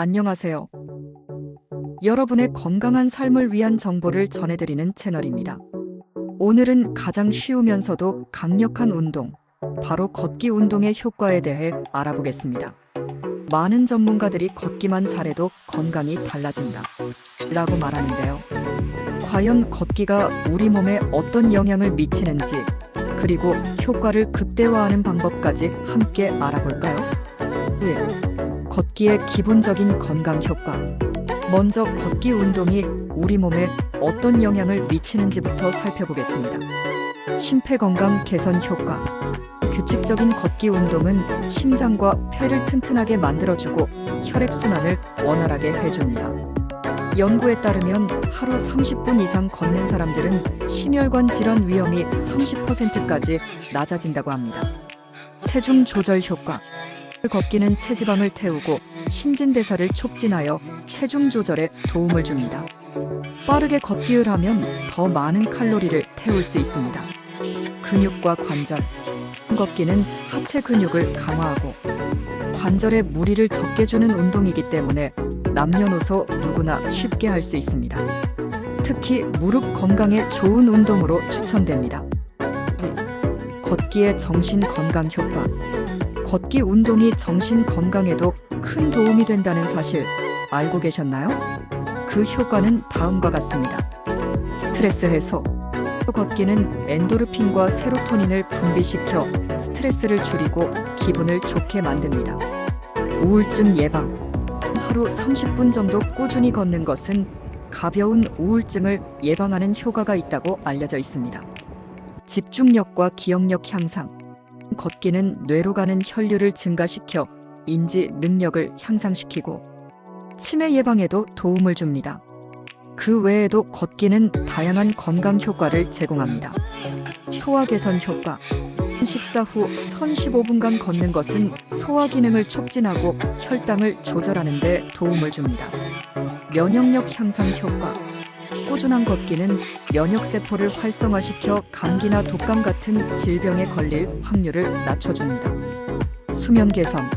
안녕하세요. 여러분의 건강한 삶을 위한 정보를 전해드리는 채널입니다. 오늘은 가장 쉬우면서도 강력한 운동, 바로 걷기 운동의 효과에 대해 알아보겠습니다. 많은 전문가들이 걷기만 잘해도 건강이 달라진다. 라고 말하는데요. 과연 걷기가 우리 몸에 어떤 영향을 미치는지, 그리고 효과를 극대화하는 방법까지 함께 알아볼까요? 1. 걷기의 기본적인 건강 효과. 먼저 걷기 운동이 우리 몸에 어떤 영향을 미치는지부터 살펴보겠습니다. 심폐건강 개선 효과. 규칙적인 걷기 운동은 심장과 폐를 튼튼하게 만들어주고 혈액순환을 원활하게 해줍니다. 연구에 따르면 하루 30분 이상 걷는 사람들은 심혈관 질환 위험이 30%까지 낮아진다고 합니다. 체중 조절 효과. 걷기는 체지방을 태우고 신진대사를 촉진하여 체중 조절에 도움을 줍니다. 빠르게 걷기를 하면 더 많은 칼로리를 태울 수 있습니다. 근육과 관절. 걷기는 하체 근육을 강화하고 관절에 무리를 적게 주는 운동이기 때문에 남녀노소 누구나 쉽게 할 수 있습니다. 특히 무릎 건강에 좋은 운동으로 추천됩니다. 걷기의 정신 건강 효과. 걷기 운동이 정신 건강에도 큰 도움이 된다는 사실 알고 계셨나요? 그 효과는 다음과 같습니다. 스트레스 해소. 걷기는 엔도르핀과 세로토닌을 분비시켜 스트레스를 줄이고 기분을 좋게 만듭니다. 우울증 예방. 하루 30분 정도 꾸준히 걷는 것은 가벼운 우울증을 예방하는 효과가 있다고 알려져 있습니다. 집중력과 기억력 향상. 걷기는 뇌로 가는 혈류를 증가시켜 인지 능력을 향상시키고 치매 예방에도 도움을 줍니다. 그 외에도 걷기는 다양한 건강 효과를 제공합니다. 소화 개선 효과. 식사 후 1015분간 걷는 것은 소화 기능을 촉진하고 혈당을 조절하는 데 도움을 줍니다. 면역력 향상 효과. 꾸준한 걷기는 면역세포를 활성화시켜 감기나 독감 같은 질병에 걸릴 확률을 낮춰줍니다. 수면 개선.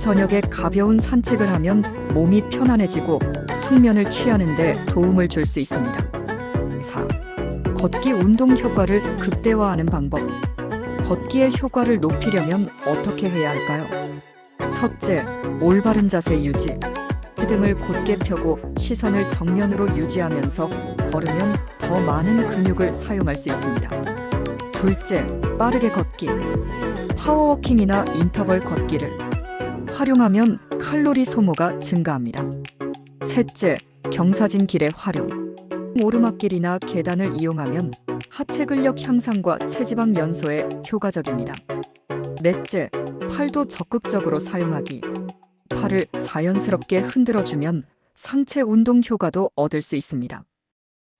저녁에 가벼운 산책을 하면 몸이 편안해지고 숙면을 취하는데 도움을 줄 수 있습니다. 4. 걷기 운동 효과를 극대화하는 방법. 걷기의 효과를 높이려면 어떻게 해야 할까요? 첫째, 올바른 자세 유지. 등을 곧게 펴고 시선을 정면으로 유지하면서 걸으면 더 많은 근육을 사용할 수 있습니다. 둘째, 빠르게 걷기. 파워워킹이나 인터벌 걷기를 활용하면 칼로리 소모가 증가합니다. 셋째, 경사진 길의 활용. 오르막길이나 계단을 이용하면 하체 근력 향상과 체지방 연소에 효과적입니다. 넷째, 팔도 적극적으로 사용하기. 팔을 자연스럽게 흔들어주면 상체 운동 효과도 얻을 수 있습니다.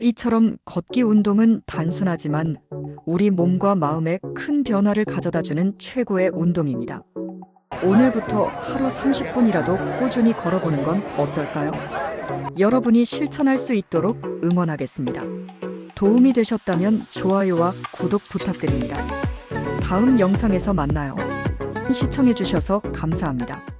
이처럼 걷기 운동은 단순하지만 우리 몸과 마음에 큰 변화를 가져다 주는 최고의 운동입니다. 오늘부터 하루 30분이라도 꾸준히 걸어보는 건 어떨까요? 여러분이 실천할 수 있도록 응원하겠습니다. 도움이 되셨다면 좋아요와 구독 부탁드립니다. 다음 영상에서 만나요. 시청해주셔서 감사합니다.